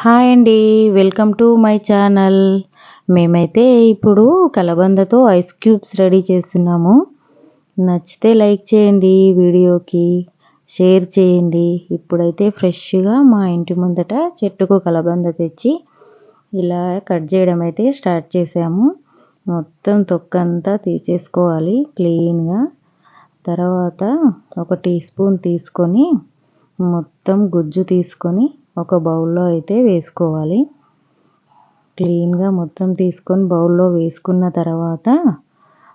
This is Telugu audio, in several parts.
హాయ్ అండి వెల్కమ్ టు మై ఛానల్. మేమైతే ఇప్పుడు కలబందతో ఐస్ క్యూబ్స్ రెడీ చేస్తున్నాము. నచ్చితే లైక్ చేయండి వీడియోకి షేర్ చేయండి. ఇప్పుడైతే ఫ్రెష్గా మా ఇంటి ముందట చెట్టుకు కలబంద తెచ్చి ఇలా కట్ చేయడం అయితే స్టార్ట్ చేసాము మొత్తం తొక్కంతా తీసేసుకోవాలి క్లీన్గా. తర్వాత ఒక టీ స్పూన్ తీసుకొని మొత్తం గుజ్జు తీసుకొని ఒక బౌల్లో అయితే వేసుకోవాలి. క్లీన్గా మొత్తం తీసుకొని బౌల్లో వేసుకున్న తర్వాత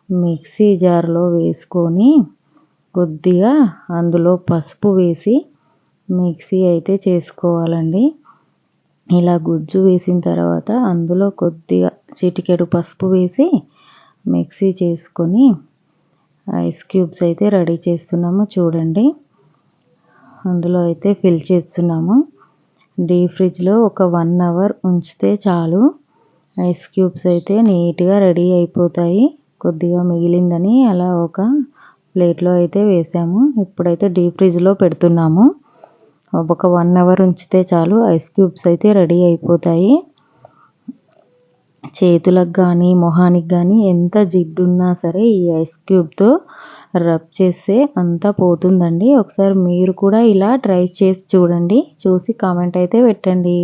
మిక్సీ జార్లో వేసుకొని కొద్దిగా అందులో పసుపు వేసి మిక్సీ అయితే చేసుకోవాలండి. ఇలా గుజ్జు వేసిన తర్వాత అందులో కొద్దిగా చిటికెడు పసుపు వేసి మిక్సీ చేసుకొని ఐస్ క్యూబ్స్ అయితే రెడీ చేస్తున్నాము చూడండి. అందులో అయితే ఫిల్ చేస్తున్నాము. డీప్ ఫ్రిడ్జ్లో ఒక వన్ అవర్ ఉంచితే చాలు. ఐస్ క్యూబ్స్ అయితే నీట్గా రెడీ అయిపోతాయి. కొద్దిగా మిగిలిందని అలా ఒక ప్లేట్లో అయితే వేసాము. ఇప్పుడైతే డీప్ ఫ్రిడ్జ్లో పెడుతున్నాము. ఒక వన్ అవర్ ఉంచితే చాలు ఐస్ క్యూబ్స్ అయితే రెడీ అయిపోతాయి. చేతులకు కానీ మొహానికి కానీ ఎంత జిడ్డున్నా సరే ఈ ఐస్ క్యూబ్తో రబ్ చేస్తే అంతా పోతుందండి. ఒకసారి మీరు కూడా ఇలా ట్రై చేసి చూడండి. చూసి కామెంట్ అయితే పెట్టండి.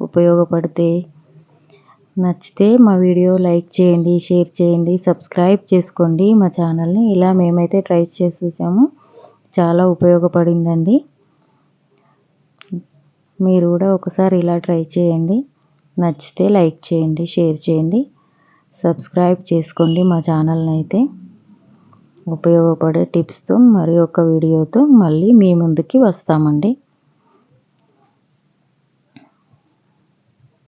ఉపయోగపడితే నచ్చితే మా వీడియో లైక్ చేయండి షేర్ చేయండి సబ్స్క్రైబ్ చేసుకోండి. మా ఛానల్ని ఇలా మేమైతే ట్రై చేసేసాము చాలా ఉపయోగపడిందండి. మీరు కూడా ఒకసారి ఇలా ట్రై చేయండి. నచ్చితే లైక్ చేయండి షేర్ చేయండి. సబ్స్క్రైబ్ చేసుకోండి మా ఛానల్ని అయితే. ఉపయోగపడే టిప్స్తో మరి ఒక వీడియోతో మళ్ళీ మీ ముందుకి వస్తామండి.